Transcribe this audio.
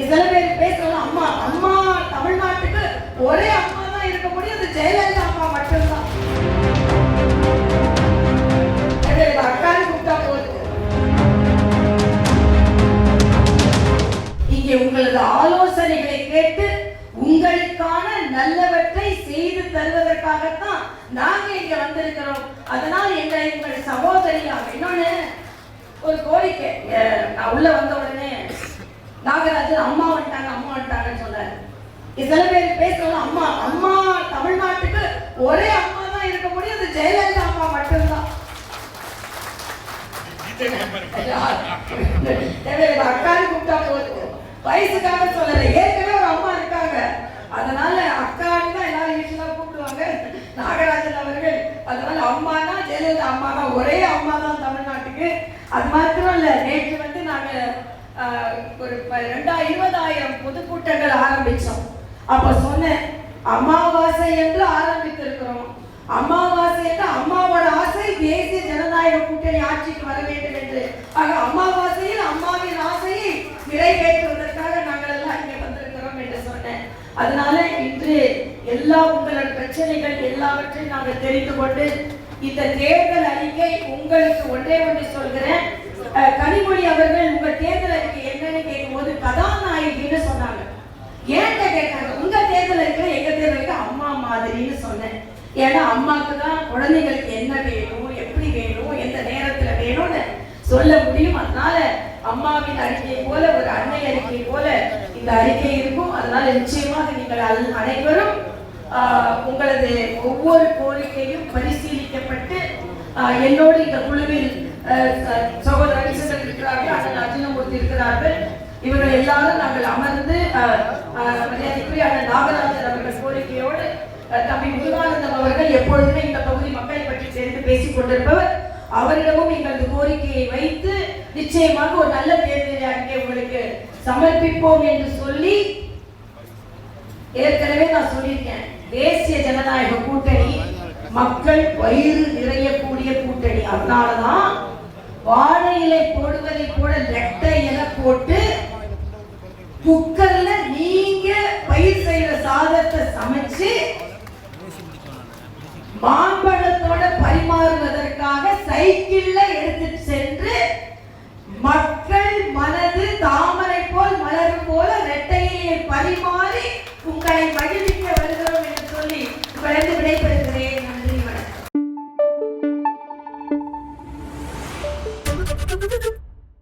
சில பேர் பேசுறோம் அம்மா அம்மா தமிழ்நாட்டுக்கு ஒரே அம்மா தான் இருக்க முடியும். அது ஜெயலலிதா அம்மா மட்டும்தான். அது கூப்பிட்டா போதும். இங்கே உங்களது ஆலோசனைகளை கேட்டு உங்களுக்கான நல்லவற்றை செய்து தருவதற்காகத்தான் நாங்க இங்க வந்திருக்கிறோம். அதனால் எங்களை உங்கள் சகோதரியாக இன்னொன்னு ஒரு கோரிக்கை. அஹ் நான் உள்ள வந்த உடனே நாகராஜன் அம்மா வந்துட்டாங்க அம்மா வந்துட்டாங்கன்னு சொன்னாரு. சில பேர் பேசுறோம் அம்மா அம்மா தமிழ்நாட்டுக்கு ஒரே அம்மா தான் இருக்க முடியும் அது ஜெயலலிதா அம்மா மட்டும்தான். அக்காரு அக்கான்னு கூப்பிட்டா போதும் வயசுக்காக சொல்லல ஏற்கனவே ஒரு அம்மா இருக்காங்க. அதனால அக்கான்னு தான் எல்லாரும் வீட்டுல கூப்பிடுவாங்க. நாகராஜன் அவர்கள் அதனால அம்மானா ஜெயலலிதா அம்மா தான் ஒரே அம்மா தான் தமிழ்நாட்டுக்கு. அது மாத்திரம் இல்ல நேற்று வந்து நாங்க ஒரு ப- இருபதாயிரம் பொதுக்கூட்டங்கள் ஆரம்பிச்சோம். அப்ப சொன்னேன் அமாவாசை என்று ஆரம்பித்திருக்கிறோம். அமாவாசை என்று அம்மாவோட ஆசை தேசிய ஜனநாயக கூட்டணி ஆட்சிக்கு வர வேண்டும் என்று. ஆக அமாவாசையில் அம்மாவின் ஆசையை நிறைவேற்றுவதற்காக நாங்கள் எல்லாம் இங்கே வந்திருக்கிறோம் என்று சொன்னேன். அதனால இன்று எல்லா உங்களோட பிரச்சனைகள் எல்லாவற்றையும் நாங்கள் தெரிந்து கொண்டு இந்த தேர்தல் அறிக்கை உங்களுக்கு ஒன்றே ஒன்று சொல்கிறேன். கனிமொழி அவர்கள் மாதிரின்னு சொன்னேன். ஏன்னா அம்மாவுக்கு தான் குழந்தைகளுக்கு என்ன வேணும் எப்படி வேணும் எந்த நேரத்துல வேணும்னு சொல்ல முடியும். அதனால அம்மாவின் அறிக்கை போல ஒரு அன்னை அறிக்கை போல இந்த அறிக்கை இருக்கும். அதனால நிச்சயமாக நீங்கள் அனைவரும் ஆஹ், உங்களது ஒவ்வொரு கோரிக்கையும் பரிசீலிக்கப்பட்டு என்னோடு இந்த குழுவில் ஆஹ், அரிசர்கள் இருக்கிறார்கள் அண்ணன் அர்ஜுனமூர்த்தி இருக்கிறார்கள். இவர்கள் எல்லாரும் நாங்கள் அமர்ந்து மரியாதைக்குரிய அண்ணன் நாகராஜன் அவர்கள் கோரிக்கையோடு தம்பி முருகானந்தம் அவர்கள் எப்பொழுதுமே இந்த பகுதி மக்களை பற்றி சேர்ந்து பேசிக் கொண்டிருப்பவர். அவரிடமும் எங்களது கோரிக்கையை வைத்து நிச்சயமாக ஒரு நல்ல தேர்தலை அறிக்கை உங்களுக்கு சமர்ப்பிப்போம் என்று சொல்லி ஏற்கனவே நான் சொல்லியிருக்கேன். தேசிய ஜனநாயக கூட்டணி மக்கள் வயிறு நிறையக்கூடிய கூட்டணி. அதனாலதான் வாழை இலை போடுவதை போல ரெட்டை இலை போட்டு குக்கர்ல நீங்க பயிர் செய்யற சாதத்தை சமைச்சு மாம்பழத்தோட பரிமாறுவதற்காக சைக்கிள்ல எடுத்துட்டு சென்று மக்கள் மனது தாமரை போல் மலர் போல ரெட்டையை பரிமாறி உங்களை மகிழ்விக்க வருகிறோம் என்று சொல்லி உங்களை விடைபெறுகிறேன்.